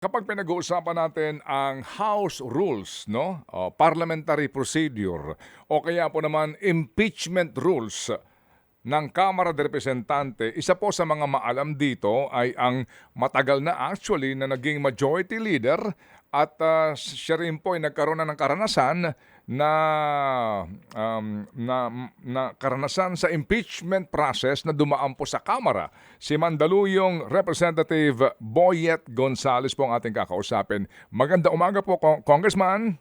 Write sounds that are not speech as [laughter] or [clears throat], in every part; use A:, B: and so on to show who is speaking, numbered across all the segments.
A: Kapag pinag-uusapan natin ang House Rules, no? O, parliamentary procedure o kaya po naman impeachment rules ng Kamara de Representante, isa po sa mga maalam dito ay ang matagal na actually na naging majority leader at ah, siya rin po ay nagkaroon na ng karanasan na, um, na, na karanasan sa impeachment process na dumaan po sa Kamara. Si Mandaluyong Representative Boyet Gonzales po ang ating kakausapin. Maganda umaga po, Cong- Congressman.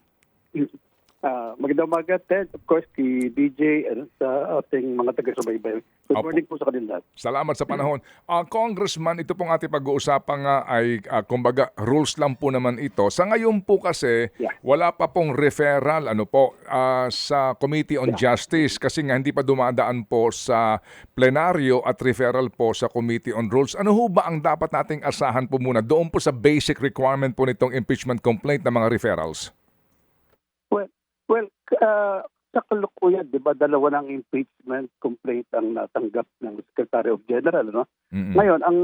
B: Ah, magandang umaga, Ted. Of course, kay DJ at sa ating mga taga-subaybay. Good
A: Opo.
B: morning po sa kanila.
A: Salamat sa panahon. Ah, Congressman, ito pong ating pag-uusapan nga ay, ah, kumbaga, rules lang po naman ito. Sa ngayon po kasi,
B: Yeah.
A: wala pa pong referral ano po, ah, sa Committee on Justice kasi nga hindi pa dumadaan po sa plenaryo at referral po sa Committee on Rules. Ano ho ba ang dapat nating asahan po muna doon po sa basic requirement po nitong impeachment complaint ng mga referrals?
B: Well, well ah, sa kalukuyan, di ba, dalawa ng impeachment complaint ang natanggap ng Secretary of General, no?
A: Mm-mm.
B: Ngayon, ang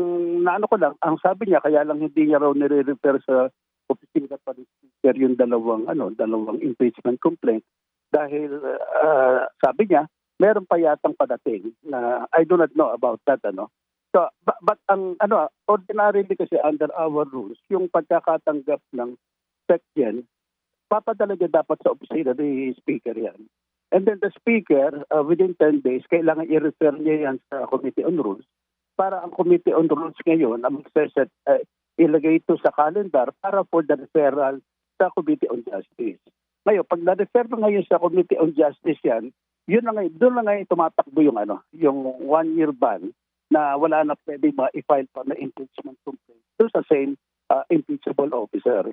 B: naano ko lang, ang sabi niya, kaya lang hindi niya raw nire-refer sa opisina pa ni Speaker yung dalawang, ano, dalawang impeachment complaint dahil ah, sabi niya, meron pa yatang padating na I do not know about that, ano. So, but, but ang ano, ordinarily kasi under our rules, yung pagkakatanggap ng section, papadala niya dapat sa opisina ni Speaker yan. And then the Speaker, uh, within 10 days, kailangan i-refer niya yan sa Committee on Rules para ang Committee on Rules ngayon ang magseset, uh, ilagay ito sa calendar para for the referral sa Committee on Justice. Ngayon, pag na-refer na ngayon sa Committee on Justice yan, yun na ngayon, doon na ngayon tumatakbo yung ano, yung one-year ban na wala na pwede ma-file pa na impeachment complaint doon sa same uh, impeachable officer.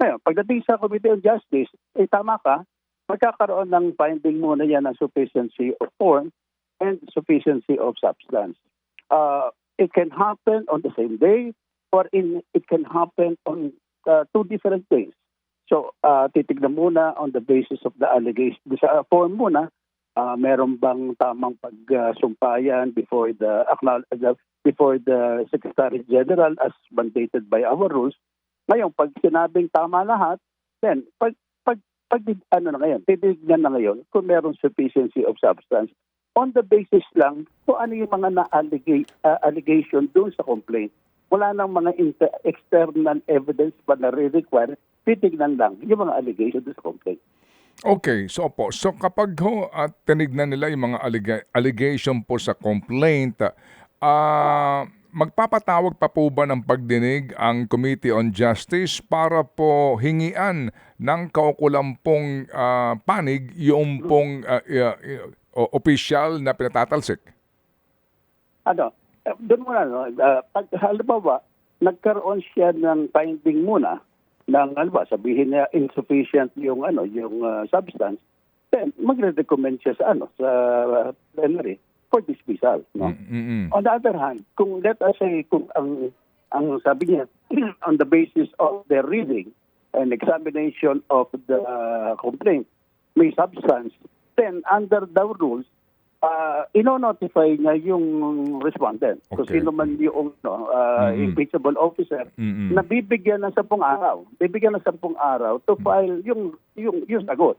B: Ngayon, pagdating sa Committee on Justice, eh tama ka, magkakaroon ng finding muna yan ng sufficiency of form and sufficiency of substance. Uh, it can happen on the same day or in it can happen on uh, two different days. So, uh, titignan muna on the basis of the allegation. Sa form muna, uh, meron bang tamang pagsumpayan before the, acknowl- the before the Secretary General as mandated by our rules. Ngayon, pag sinabing tama lahat, then pag pag pag ano na ngayon, titignan na ngayon kung meron sufficiency of substance on the basis lang kung ano yung mga na-allegate uh, allegation doon sa complaint. Wala nang mga inter- external evidence pa na re-require, titignan lang yung mga allegation doon sa complaint.
A: Okay, so po, so kapag ho at tinignan nila yung mga allega- allegation po sa complaint, ah magpapatawag pa po ba ng pagdinig ang Committee on Justice para po hingian ng kaukulampong ah, panig yung pong ah, ah, ah, o- opisyal na pinatatalsik?
B: ano, eh, doon muna, no, uh, pag halimbawa, nagkaroon siya ng finding muna ng, halimbawa, sabihin niya insufficient yung, ano, yung uh, substance, then magre-recommend siya sa, ano, sa uh, plenary for dismissal, no?
A: Mm-mm.
B: On the other hand, kung let us say, kung ang, ang sabi niya, [clears throat] on the basis of the reading and examination of the uh, complaint, may substance, then under the rules, uh, ino-notify niya yung respondent. Kung
A: Okay.
B: sino man yung no, uh,
A: Mhm.
B: impeachable officer,
A: Mm-mm.
B: na bibigyan ng sampung araw. Bibigyan ng sampung araw to file yung yung yung sagot.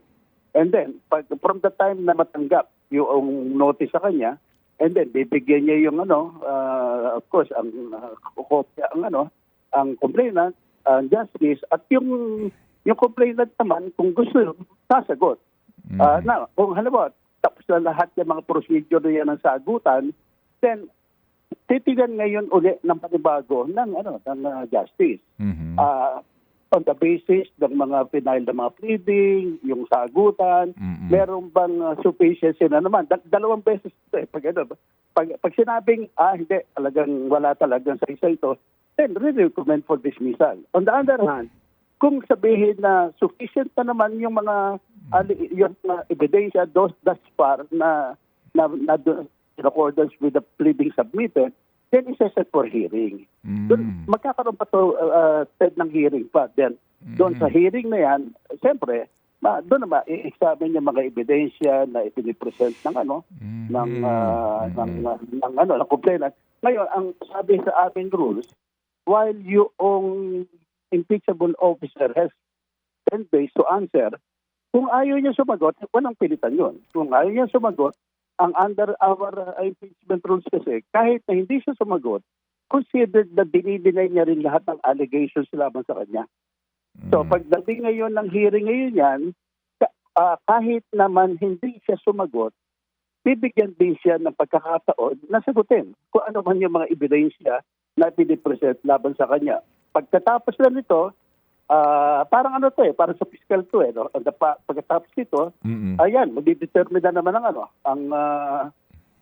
B: And then pag from the time na matanggap yung notice sa kanya, and then bibigyan niya yung ano, uh, of course ang uh, kopya ang ano, ang complainant, ang justice at yung yung complainant naman kung gusto sasagot. Ah, na kung halimbawa tapos na lahat yung mga procedure na yan ng sagutan, then titigan ngayon uli ng panibago ng ano ng uh, justice.
A: Mhm.
B: Ah, on the basis ng mga final na mga pleading, yung sagutan,
A: Mm-mm.
B: meron bang uh, sufficiency na naman? Da- dalawang beses ito eh. Pag, ano, pag, pag sinabing, ah, hindi, talagang wala talagang sa isa ito, then re-recommend for dismissal. On the other hand, kung sabihin na sufficient na naman yung mga ali- yung mga ebidensya thus, thus far na, na, na in accordance with the pleading submitted, then isa-set for hearing.
A: Mm.
B: Doon, magkakaroon pa to uh, Ted, ng hearing pa. Then, doon sa hearing na yan, siyempre, ma, doon naman, i-examine yung mga ebidensya na ipinipresent ng ano,
A: Mhm.
B: ng, ah, ng, ng, ng, ano, ng complainant. Ngayon, ang sabi sa aming rules, while yung impeachable officer has 10 days to answer. Kung ayaw niya sumagot, walang pilitan yun. Kung ayaw niya sumagot, ang under our uh, impeachment rules kasi, kahit na hindi siya sumagot, considered na dinideny niya rin lahat ng allegations laban sa kanya. So
A: Mm.
B: pagdating ngayon ng hearing ngayon yan, ah, kahit naman hindi siya sumagot, bibigyan din siya ng pagkakataon na sagutin kung ano man yung mga ebidensya na pinipresent laban sa kanya. Pagkatapos lang nito, ah, parang ano to eh, parang sa fiscal to eh. No? Ang pa- Pagkatapos nito,
A: Mm-mm.
B: ayan, magdidetermine na naman ang ano, ang ah,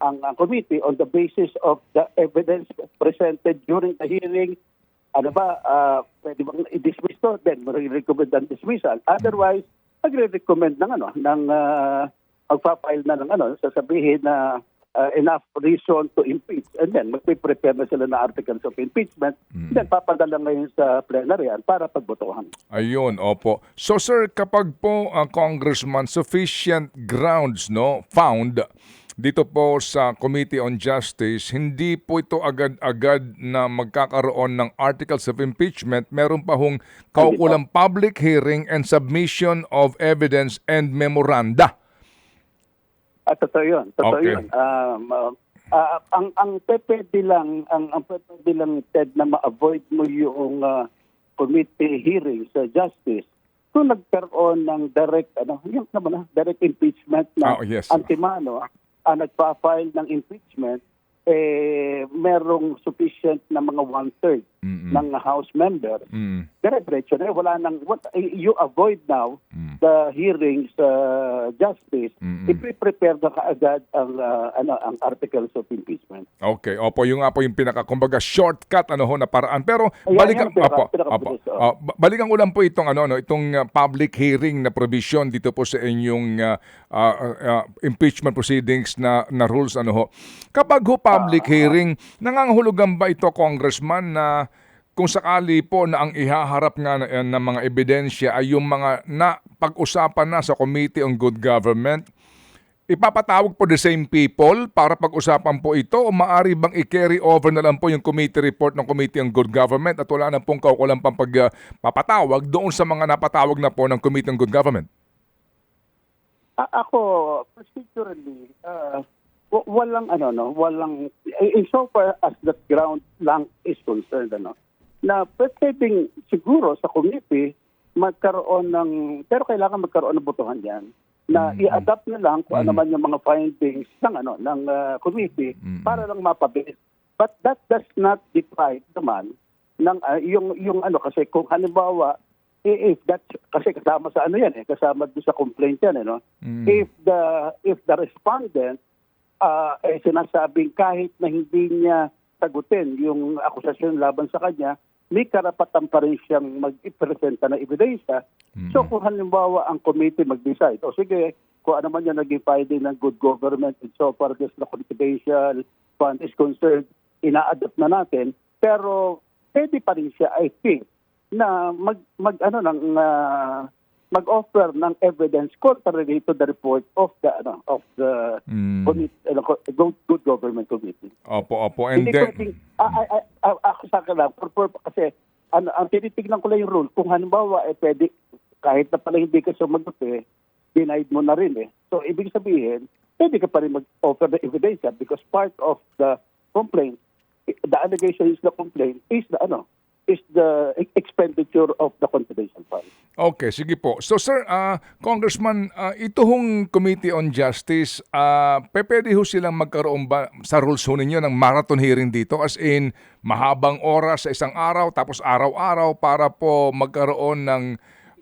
B: ang, ang committee on the basis of the evidence presented during the hearing. Ano ba, ah, pwede bang i-dismiss to? Then, mag-recommend ang dismissal. Otherwise, magre-recommend ng ano, ng uh, magpa-file na ng ano, sasabihin na ah, enough reason to impeach. And then, magpe-prepare na sila ng articles of impeachment. Then, papadala ngayon sa plenary yan para pagbotohan.
A: Ayun, opo. So sir, kapag po uh, congressman sufficient grounds no found dito po sa Committee on Justice, hindi po ito agad-agad na magkakaroon ng articles of impeachment. Meron pa hong kaukulang public hearing and submission of evidence and memoranda.
B: At totoo yun. Totoo
A: Okay.
B: yun. Um, uh, ah, ang ang pwede lang ang ang pwede lang Ted na ma-avoid mo yung uh, committee hearing sa justice kung nagkaroon ng direct ano yung naman na direct impeachment na
A: Ah, yes.
B: antimano ang nagpa-file ng impeachment eh merong sufficient na mga one-third
A: Mm-mm.
B: ng House members
A: Mm.
B: dire-diretso na eh. wala nang what you avoid now
A: Mm.
B: the hearings sa justice
A: Mm-mm.
B: i-prepare na kaagad ang ah, ano ang articles of impeachment
A: Okay, opo, yung nga po yung pinaka kumbaga shortcut ano ho na paraan. Pero
B: Ayan,
A: balikan
B: yan, pinaka-
A: opo, opo.
B: oh.
A: Ah, ba- balikan ko lang po itong ano no, itong ah, public hearing na provision dito po sa inyong ah, ah, ah, impeachment proceedings na na rules ano ho. Kapag ho public hearing, nangangahulugan ba ito congressman na kung sakali po na ang ihaharap nga na, ng mga ebidensya ay yung mga na pag-usapan na sa Committee on Good Government, ipapatawag po the same people para pag-usapan po ito o maari bang i-carry over na lang po yung committee report ng Committee on Good Government at wala na pong kaukulang pang pagpapatawag doon sa mga napatawag na po ng Committee on Good Government?
B: A- ako procedurally uh, walang ano no walang in so far as that ground lang is concerned ano na pwedeng siguro sa committee magkaroon ng pero kailangan magkaroon ng botohan yan na i-adapt na lang kung ano man yung mga findings ng ano ng uh, committee para lang mapabilis. But that does not deprive naman ng uh, yung yung ano kasi kung halimbawa if that kasi kasama sa ano yan eh kasama doon sa complaint yan eh no? If the if the respondent uh, eh sinasabing kahit na hindi niya sagutin yung akusasyon laban sa kanya may karapatan pa rin siyang mag-presenta ng ebidensya. So kung halimbawa ang committee mag-decide, o sige, kung ano man yung naging finding ng good government and so far as the confidential fund is concerned, ina-adapt na natin. Pero pwede pa rin siya, I think, na mag, mag ano ng ah, mag-offer ng evidence contrary to the report of the ano of the
A: Mm.
B: committee, ano, co- good, good government committee.
A: Opo, opo. And
B: Hindi
A: then,
B: ah, ah, ah, ako sa akin lang, for, for, kasi ano, ang tinitignan ko lang yung rule, kung halimbawa, eh, pwede, kahit na pala hindi ka sumagot eh, denied mo na rin eh. So, ibig sabihin, pwede ka pa rin mag-offer the evidence because part of the complaint, the allegation is the complaint, is the, ano, is the expenditure of the confidential fund.
A: Okay, sige po. So sir, ah, Congressman, ah, ito hong Committee on Justice, uh, pwede ho silang magkaroon ba sa rules ho ninyo ng marathon hearing dito? As in, mahabang oras sa isang araw, tapos araw-araw para po magkaroon ng,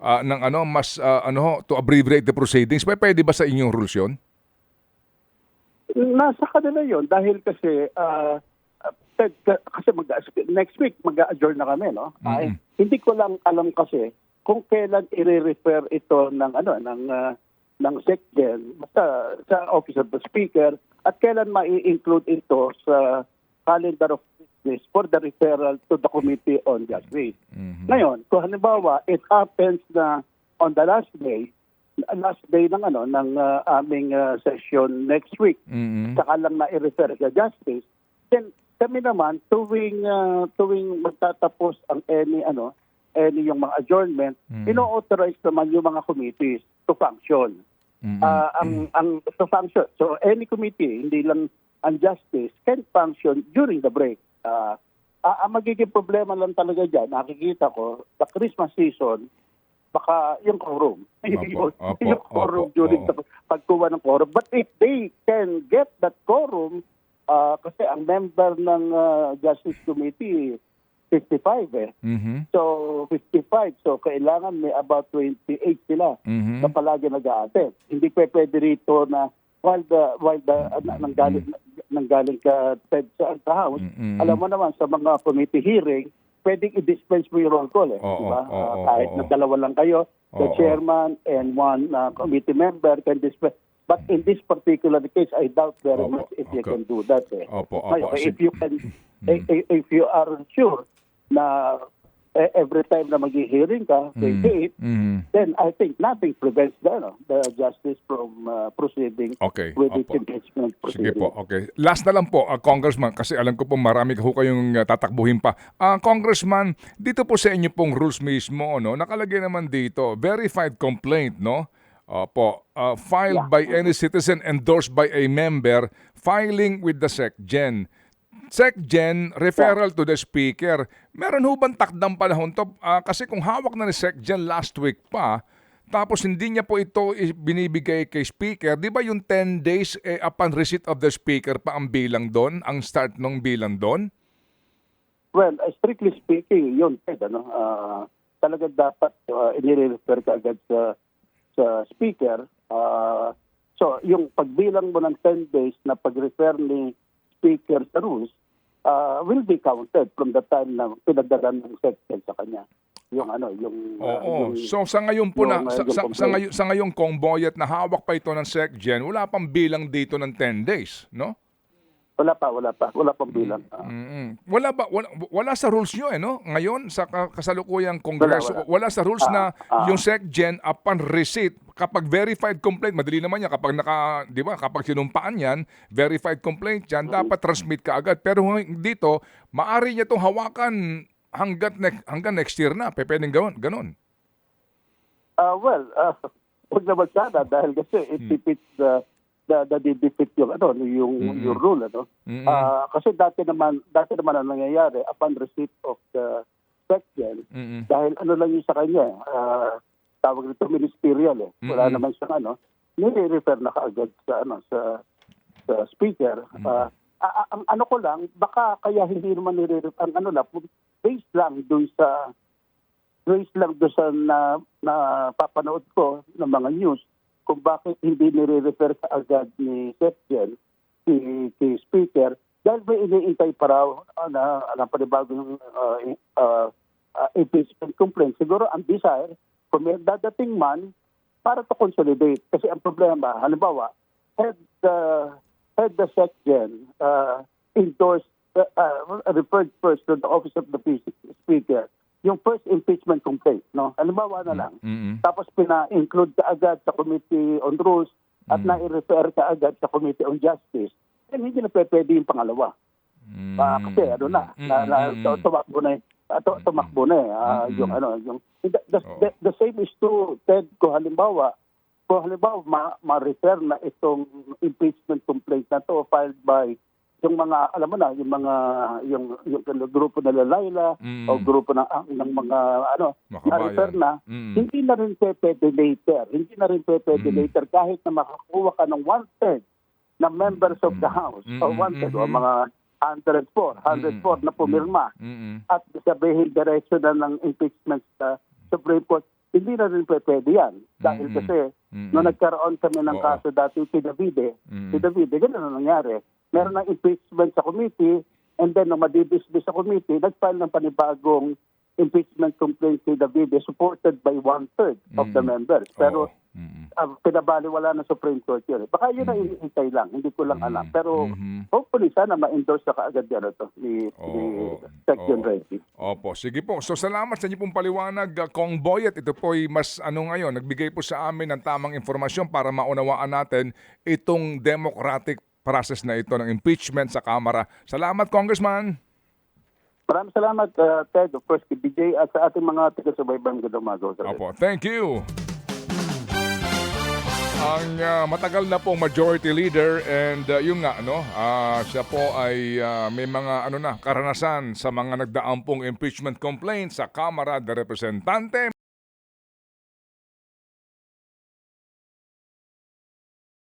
A: ah, ng ano, mas, ah, ano to abbreviate the proceedings. Pwede pwede ba sa inyong rules yun?
B: Nasa kanila yon dahil kasi ah, Ted, ka- kasi mag next week mag-adjourn na kami no. Ay, hindi ko lang alam kasi kung kailan i-refer ito ng ano ng ah, ng SecGen basta sa office of the speaker at kailan mai-include ito sa calendar of business for the referral to the committee on justice. Ngayon, kung halimbawa it happens na on the last day last day ng ano ng ah, aming ah, session next week
A: mm
B: saka lang na i-refer sa justice then kami naman tuwing ah, tuwing magtatapos ang any ano any yung mga adjournment,
A: Mm.
B: ino-authorize naman yung mga committees to function.
A: Mm-mm.
B: Ah, ang ang to function. So any committee, hindi lang ang justice, can function during the break. Ah, ah, ang magiging problema lang talaga dyan, nakikita ko, the Christmas season, baka yung quorum. [laughs]
A: Opo,
B: Yung-
A: opo,
B: yung quorum
A: opo,
B: during
A: oo.
B: the pagkuha ng quorum. But if they can get that quorum, ah, kasi ang member ng ah, Justice Committee, 55 eh.
A: Mhm.
B: So, 55. So, kailangan may about 28 sila
A: Mhm.
B: na palagi nag-a-attend. Hindi pa pwede rito na while the while the uh, nanggaling nanggaling ka Ted sa, house,
A: Mm-mm.
B: alam mo naman sa mga committee hearing, pwedeng i-dispense mo yung roll call eh,
A: Oo,
B: di ba?
A: oo,
B: Ah,
A: oo,
B: kahit
A: oo.
B: na dalawa lang kayo, the
A: Oo.
B: chairman and one uh, committee member can dispense. But in this particular case, I doubt very
A: Opo,
B: much if you
A: okay.
B: can do that. Eh.
A: Opo, opo.
B: Ngayon,
A: Sige.
B: if you can, if, if you are sure na eh, every time na mag-hearing ka, 28,
A: Mhm.
B: then I think nothing prevents the, ano, the justice from uh, proceeding
A: Okay.
B: with its
A: Opo.
B: impeachment
A: Sige
B: proceeding.
A: po, okay. Last na lang po, ah, Congressman, kasi alam ko po marami ho kayong ah, tatakbuhin pa. Ah, Congressman, dito po sa inyo pong rules mismo, no, nakalagay naman dito, verified complaint, no? Opo, ah, filed
B: Yeah.
A: by any citizen endorsed by a member, filing with the SecGen. SecGen, referral to the speaker. Meron ho bang takdang panahon to? Ah, kasi kung hawak na ni SecGen last week pa, tapos hindi niya po ito binibigay kay speaker, di ba yung 10 days eh, upon receipt of the speaker pa ang bilang doon, ang start ng bilang doon?
B: Well, uh, strictly speaking, yun, Ted, ano, uh, talaga dapat uh, inire-refer ka agad sa, sa speaker. Uh, so, yung pagbilang mo ng 10 days na pag-refer ni speaker sa rules uh, will be counted from the time na pinadala ng section sa kanya. Yung ano, yung... uh,
A: Oo.
B: yung-
A: So sa ngayon po na
B: yung, uh,
A: sa,
B: yung
A: sa, sa ngayon sa ngayong Comboyet na hawak pa ito ng SecGen, wala pang bilang dito ng 10 days, no?
B: Wala pa, wala pa. Wala pang bilang. Uh,
A: Mm-mm. Wala ba wala, wala sa rules nyo eh no? Ngayon sa ka- kasalukuyang kongreso wala,
B: wala.
A: sa rules na
B: Ah, ah.
A: yung SecGen upon receipt kapag verified complaint madali naman yan kapag naka 'di ba kapag sinumpaan yan verified complaint yan
B: Mm-hmm.
A: dapat transmit ka agad pero dito maari niya tong hawakan hanggat next hanggang next year na pwedeng gawin ganun.
B: Uh, well, uh, [laughs] huwag naman sana dahil kasi it defeats the the the defeat yung ano yung yung rule ano.
A: Mm-mm.
B: Ah, kasi dati naman dati naman ang nangyayari upon receipt of the section
A: Mm-mm.
B: dahil ano lang yung sa kanya uh, tawag nito ministerial eh. Wala
A: Mm-mm.
B: naman siyang ano nire-refer na kaagad sa ano sa sa speaker. A- a- ang ano ko lang baka kaya hindi naman nire-refer ang ano lang based lang dun sa based lang doon sa na, na papanood ko ng mga news kung bakit hindi nire-refer ka agad ni Sepjen, si, si Speaker, dahil may iniintay pa raw uh, na, na panibagong uh, uh, uh, impeachment complaint. Siguro ang desire, kung may dadating man, para to consolidate. Kasi ang problema, halimbawa, had the, had the Sepjen uh, endorsed, uh, uh, referred first to the office of the Speaker, yung first impeachment complaint, no? Halimbawa na lang,
A: Mm-mm.
B: tapos pina-include ka agad sa Committee on Rules at na-refer ka agad sa Committee on Justice, then hindi na pwede yung pangalawa.
A: Mm.
B: Ah, kasi ano na, na, na
A: Mm-mm.
B: tu- tumakbo na, eh. Ah, tu- tumakbo na eh, ah,
A: Mm-mm.
B: yung ano, yung, the, the,
A: Oo.
B: the, the same is true, Ted, kung halimbawa, kung halimbawa ma, ma-refer na itong impeachment complaint na to filed by yung mga alam mo na yung mga yung, yung, grupo na Lalayla
A: Mm.
B: o grupo ng ng mga ano na-refer na
A: Mm.
B: hindi na rin pwede later. Hindi na rin pwede
A: Mm.
B: later kahit na makakuha ka ng one-third na members of the
A: Mm.
B: House
A: Mm,
B: o
A: mm,
B: one-third o
A: mm.
B: mga 104, 104 na pumirma
A: Mm-mm.
B: at sabihin diretso na ng impeachment sa Supreme Court, hindi na rin pwede yan. Dahil
A: Mm-mm.
B: kasi
A: Mm-mm.
B: nung nagkaroon kami ng
A: Oo.
B: kaso dati si Davide,
A: Mm.
B: si Davide, ganun ang nangyari. Meron ng impeachment sa committee and then nung madidismiss sa committee, nag-file ng panibagong impeachment complaint si Davide supported by one-third of the
A: Mm.
B: members. Pero
A: Oo. Mm-mm.
B: uh, pinabaliwala ng Supreme Court yun. Baka yun ang iniintay lang, hindi ko lang alam. Pero
A: Mhm.
B: hopefully sana ma-endorse na kaagad yan ito ni,
A: Oo.
B: ni Section. Reddy.
A: Opo, sige po. So salamat sa inyo pong paliwanag, uh, Kong Boyet. Ito po ay mas ano ngayon, nagbigay po sa amin ng tamang informasyon para maunawaan natin itong democratic process na ito ng impeachment sa Kamara. Salamat, Congressman.
B: Maraming salamat, uh, Ted, of course, kay BJ at sa ating mga taga-subaybang Magandang umaga.
A: Opo, thank you. Ang ah, matagal na pong majority leader and ah, yung nga ano, ah, siya po ay ah, may mga ano na karanasan sa mga nagdaang pong impeachment complaints sa Kamara de Representante.